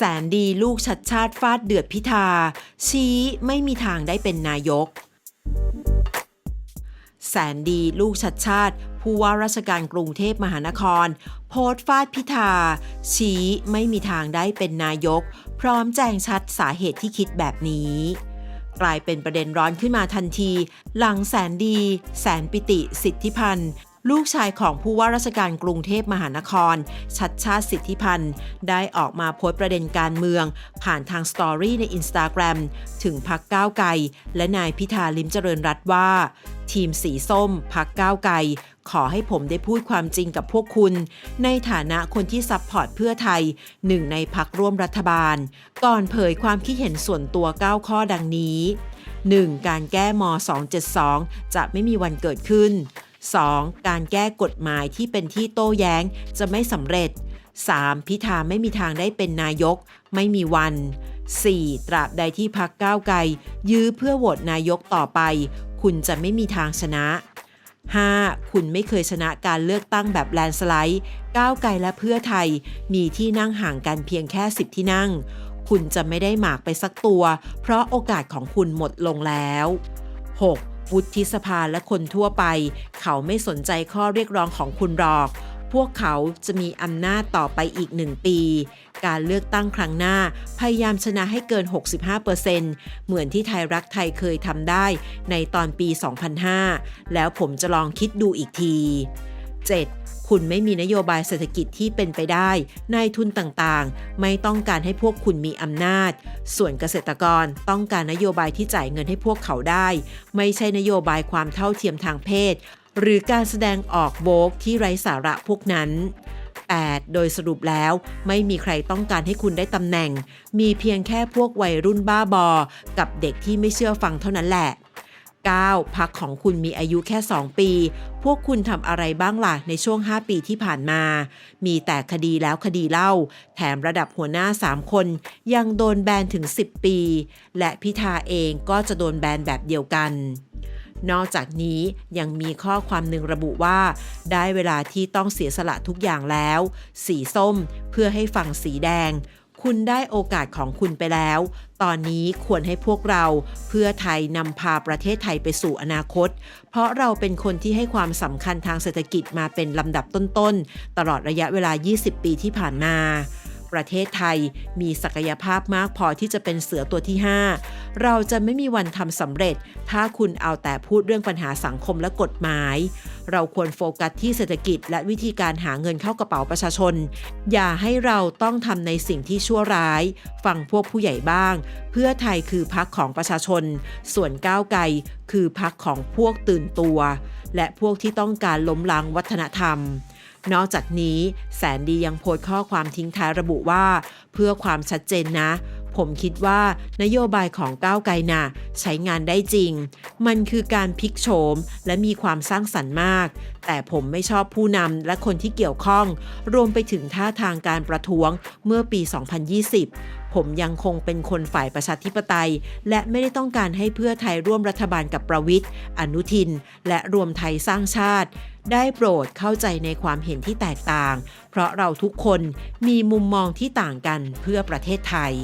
แสนดีลูกชัดชาติฟาดเดือดพิธา ชี้ไม่มีทางได้เป็นนายก แสนดีลูกชัดชาติ ผู้ว่าราชการกรุงเทพมหานคร โพสต์ฟาดพิธา ชี้ไม่มีทางได้เป็นนายก พร้อมแจงชัดสาเหตุที่คิดแบบนี้กลายเป็นประเด็นร้อนขึ้นมาทันที หลังแสนดี แสนปิติ สิทธิพันธ์ ลูกชายของผู้ว่าราชการกรุงเทพมหานคร ชัดชาติสิทธิพันธ์ ได้ออกมาโพสต์ประเด็นการเมือง ผ่านทางสตอรี่ในอินสตาแกรมถึงพักก้าวไกลและนายพิธาลิมเจริญรัตว่า ทีมสีส้มพักก้าวไกลขอให้ผมได้พูดความจริงกับพวกคุณ ในฐานะคนที่ซัพพอร์ตเพื่อไทยหนึ่งในพักร่วมรัฐบาล ก่อนเผยความคิดเห็นส่วนตัว 9 ข้อดังนี้ 1. การแก้ม 272 จะไม่มีวันเกิดขึ้น 2. การแก้กฎหมายที่เป็นที่โต้แย้งจะไม่สำเร็จ 3. พิธาไม่มีทางได้เป็นนายก ไม่มีวัน 4. ตราบใดที่พักก้าวไกล ยื้อเพื่อโหวตนายกต่อไป คุณจะไม่มีทางชนะ 5. คุณไม่เคยชนะการเลือกตั้งแบบแลนสไลด์ก้าวไกลและเพื่อไทย มีที่นั่งห่างกันเพียงแค่ 10 ที่นั่ง คุณจะไม่ได้หมากไปสักตัว เพราะโอกาสของคุณหมดลงแล้ว 6. วุฒิสภาและคนทั่วไป เขาไม่สนใจข้อเรียกร้องของคุณหรอก พวกเขาจะมีอำนาจต่อไปอีกหนึ่งปี การเลือกตั้งครั้งหน้า พยายามชนะให้เกิน 65%เหมือนที่ไทยรักไทยเคยทำได้ในตอนปี 2005 แล้วผมจะลองคิดดูอีกที 7. คุณไม่มีนโยบายเศรษฐกิจที่เป็นไปได้ นายทุนต่างๆ ไม่ต้องการให้พวกคุณมีอำนาจ ส่วนเกษตรกรต้องการนโยบายที่จ่ายเงินให้พวกเขาได้ ไม่ใช่นโยบายความเท่าเทียมทางเพศ หรือการแสดงออกโบกที่ไร้สาระพวกนั้น 8. โดยสรุปแล้วไม่มีใครต้องการให้คุณได้ตำแหน่ง มีเพียงแค่พวกวัยรุ่นบ้าบอ กับเด็กที่ไม่เชื่อฟังเท่านั้นแหละ 9. พักของคุณมีอายุแค่ 2 ปี พวกคุณทำอะไรบ้างล่ะในช่วง 5 ปีที่ผ่านมา มีแต่คดีแล้วคดีเล่า แถมระดับหัวหน้า 3 คน ยังโดนแบนถึง 10 ปี และพิธาเองก็จะโดนแบนแบบเดียวกันนอกจากนี้ยังมีข้อความหนึ่งระบุว่า ได้เวลาที่ต้องเสียสละทุกอย่างแล้ว สีส้มเพื่อให้ฝั่งสีแดง คุณได้โอกาสของคุณไปแล้ว ตอนนี้ควรให้พวกเราเพื่อไทยนำพาประเทศไทยไปสู่อนาคต เพราะเราเป็นคนที่ให้ความสำคัญทางเศรษฐกิจมาเป็นลำดับต้นๆ ตลอดระยะเวลา 20 ปีที่ผ่านมาประเทศไทยมีศักยภาพมากพอที่จะเป็นเสือตัวที่ 5 เราจะไม่มีวันทำสำเร็จ ถ้าคุณเอาแต่พูดเรื่องปัญหาสังคมและกฎหมาย เราควรโฟกัสที่เศรษฐกิจ และวิธีการหาเงินเข้ากระเป๋าประชาชน อย่าให้เราต้องทำในสิ่งที่ชั่วร้าย ฟังพวกผู้ใหญ่บ้าง เพื่อไทยคือพักของประชาชน ส่วนก้าวไกลคือพักของพวกตื่นตัว และพวกที่ต้องการล้มล้างวัฒนธรรมนอกจากนี้แสนดียังโพสต์ข้อความทิ้งท้ายระบุว่า เพื่อความชัดเจนนะ ผมคิดว่านโยบายของก้าวไกลนะใช้งานได้จริง มันคือการพลิกโฉมและมีความสร้างสรรค์มาก แต่ผมไม่ชอบผู้นำและคนที่เกี่ยวข้อง รวมไปถึงท่าทางการประท้วงเมื่อปี 2020 ผมยังคงเป็นคนฝ่ายประชาธิปไตย และไม่ได้ต้องการให้เพื่อไทยร่วมรัฐบาลกับประวิทย์อนุทิน และรวมไทยสร้างชาติ ได้โปรดเข้าใจในความเห็นที่แตกต่าง เพราะเราทุกคนมีมุมมองที่ต่างกันเพื่อประเทศไทย